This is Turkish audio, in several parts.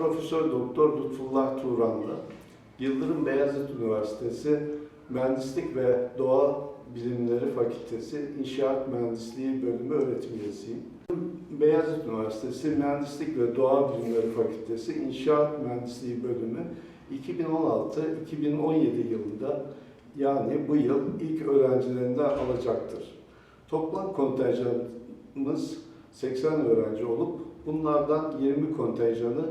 Profesör Doktor Lütfullah Turanlı, Yıldırım Beyazıt Üniversitesi Mühendislik ve Doğa Bilimleri Fakültesi İnşaat Mühendisliği Bölümü öğretim üyesiyim. Beyazıt Üniversitesi Mühendislik ve Doğa Bilimleri Fakültesi İnşaat Mühendisliği Bölümü 2016-2017 yılında yani bu yıl ilk öğrencilerinden alacaktır. Toplam kontenjanımız 80 öğrenci olup bunlardan 20 kontenjanı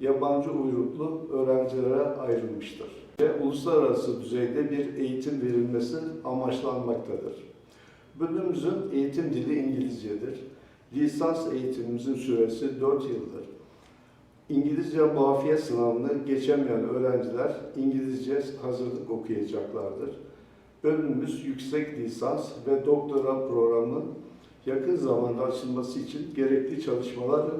yabancı uyruklu öğrencilere ayrılmıştır. Ve uluslararası düzeyde bir eğitim verilmesi amaçlanmaktadır. Bölümümüzün eğitim dili İngilizcedir. Lisans eğitimimizin süresi 4 yıldır. İngilizce muafiyet sınavını geçemeyen öğrenciler İngilizce hazırlık okuyacaklardır. Bölümümüz yüksek lisans ve doktora programının yakın zamanda açılması için gerekli çalışmaları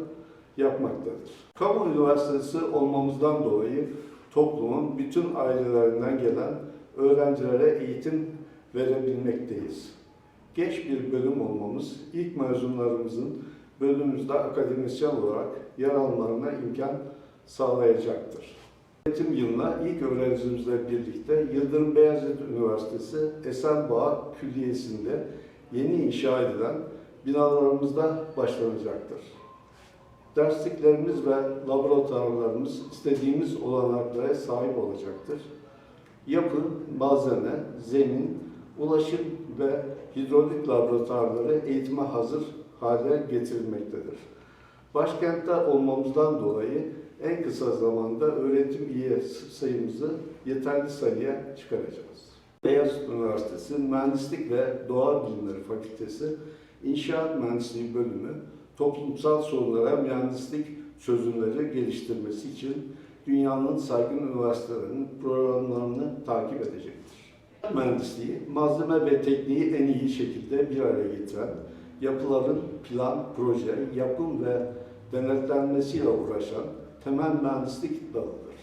yapmaktadır. Kamu üniversitesi olmamızdan dolayı toplumun bütün ailelerinden gelen öğrencilere eğitim verebilmekteyiz. Genç bir bölüm olmamız ilk mezunlarımızın bölümümüzde akademisyen olarak yer almalarına imkan sağlayacaktır. Eğitim yılına ilk öğrencimizle birlikte Yıldırım Beyazıt Üniversitesi Esenboğa Külliyesi'nde yeni inşa edilen binalarımızda başlanacaktır. Dersliklerimiz ve laboratuvarlarımız istediğimiz olanaklara sahip olacaktır. Yapı, malzeme, zemin, ulaşım ve hidrolik laboratuvarları eğitime hazır hale getirilmektedir. Başkentte olmamızdan dolayı en kısa zamanda öğretim üye sayımızı yeterli sayıya çıkaracağız. Beyazıt Üniversitesi Mühendislik ve Doğa Bilimleri Fakültesi İnşaat Mühendisliği Bölümü toplumsal sorunlara mühendislik çözümleri geliştirmesi için dünyanın saygın üniversitelerinin programlarını takip edecektir. Mühendisliği, malzeme ve tekniği en iyi şekilde bir araya getiren, yapıların plan, proje, yapım ve denetlenmesiyle uğraşan temel mühendislik dalıdır.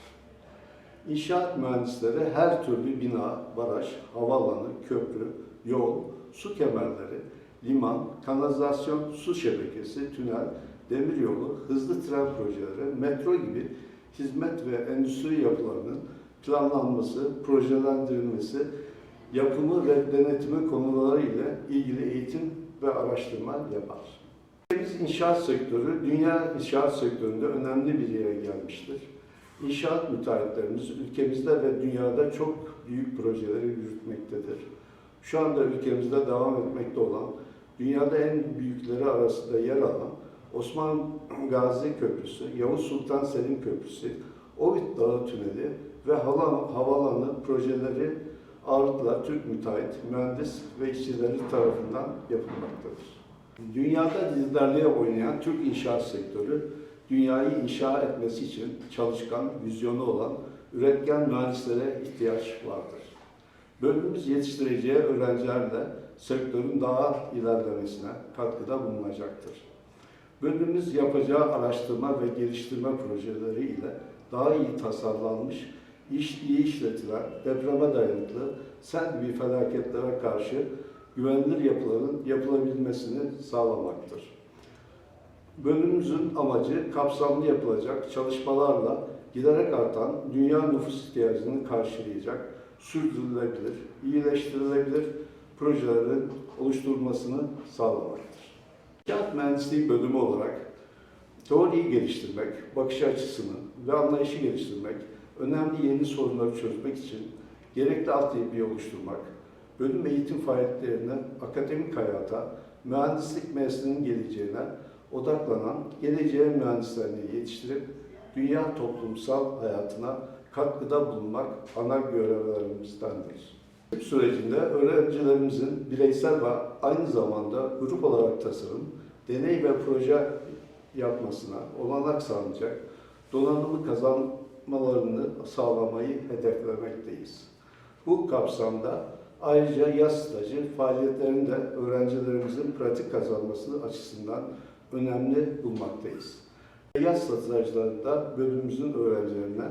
İnşaat mühendisleri her türlü bina, baraj, havaalanı, köprü, yol, su kemerleri, liman, kanalizasyon, su şebekesi, tünel, demiryolu, hızlı tren projeleri, metro gibi hizmet ve endüstri yapılarının planlanması, projelendirilmesi, yapımı ve denetimi konuları ile ilgili eğitim ve araştırma yapar. Ülkemiz inşaat sektörü, dünya inşaat sektöründe önemli bir yere gelmiştir. İnşaat müteahhitlerimiz ülkemizde ve dünyada çok büyük projeleri yürütmektedir. Şu anda ülkemizde devam etmekte olan, dünyada en büyükleri arasında yer alan Osman Gazi Köprüsü, Yavuz Sultan Selim Köprüsü, Ovid Dağı Tüneli ve Havaalanı projeleri ağırlıkla Türk müteahhit, mühendis ve işçileri tarafından yapılmaktadır. Dünyada liderliğe oynayan Türk inşaat sektörü, dünyayı inşa etmesi için çalışkan, vizyonu olan, üretken mühendislere ihtiyaç vardır. Bölümümüz yetiştireceği öğrencilerle sektörün daha ilerlemesine katkıda bulunacaktır. Bölümümüz yapacağı araştırma ve geliştirme projeleriyle daha iyi tasarlanmış, iş, iyi işletilen, depreme dayanıklı, sel gibi felaketlere karşı güvenilir yapıların yapılabilmesini sağlamaktır. Bölümümüzün amacı kapsamlı yapılacak çalışmalarla giderek artan dünya nüfus ihtiyacını karşılayacak, sürdürülebilir, iyileştirilebilir projelerin oluşturulmasını sağlamaktır. İnşaat mühendisliği bölümü olarak teoriyi geliştirmek, bakış açısını ve anlayışı geliştirmek, önemli yeni sorunları çözmek için gerekli altyapıyı oluşturmak, bölüm eğitim faaliyetlerine, akademik hayata, mühendislik mesleğinin geleceğine odaklanan geleceğe mühendislerini yetiştirip dünya toplumsal hayatına katkıda bulunmak ana görevlerimizdendir. Sürecinde öğrencilerimizin bireysel ve aynı zamanda grup olarak tasarım, deney ve proje yapmasına olanak sağlayacak donanımı kazanmalarını sağlamayı hedeflemekteyiz. Bu kapsamda ayrıca yaz stajı faaliyetlerinde öğrencilerimizin pratik kazanması açısından önemli bulmaktayız. Yaz stajlarında bölümümüzün öğrencilerine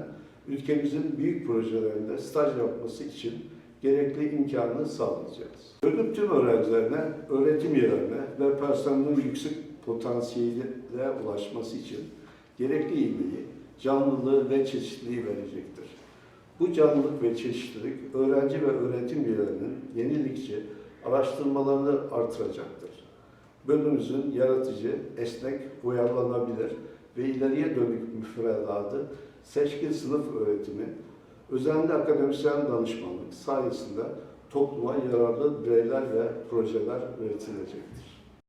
ülkemizin büyük projelerinde staj yapması için gerekli imkanı sağlayacağız. Bölüm tüm öğrencilerine, öğretim üyelerine ve personelin yüksek potansiyele ulaşması için gerekli ilgiyi, canlılığı ve çeşitliliği verecektir. Bu canlılık ve çeşitlilik öğrenci ve öğretim üyelerinin yenilikçi araştırmalarını artıracaktır. Bölümümüzün yaratıcı, esnek, uyarlanabilir ve ileriye dönük müfredatı, seçkin sınıf öğretimi, özenli akademisyen danışmanlık sayesinde topluma yararlı bireyler ve projeler üretilecektir.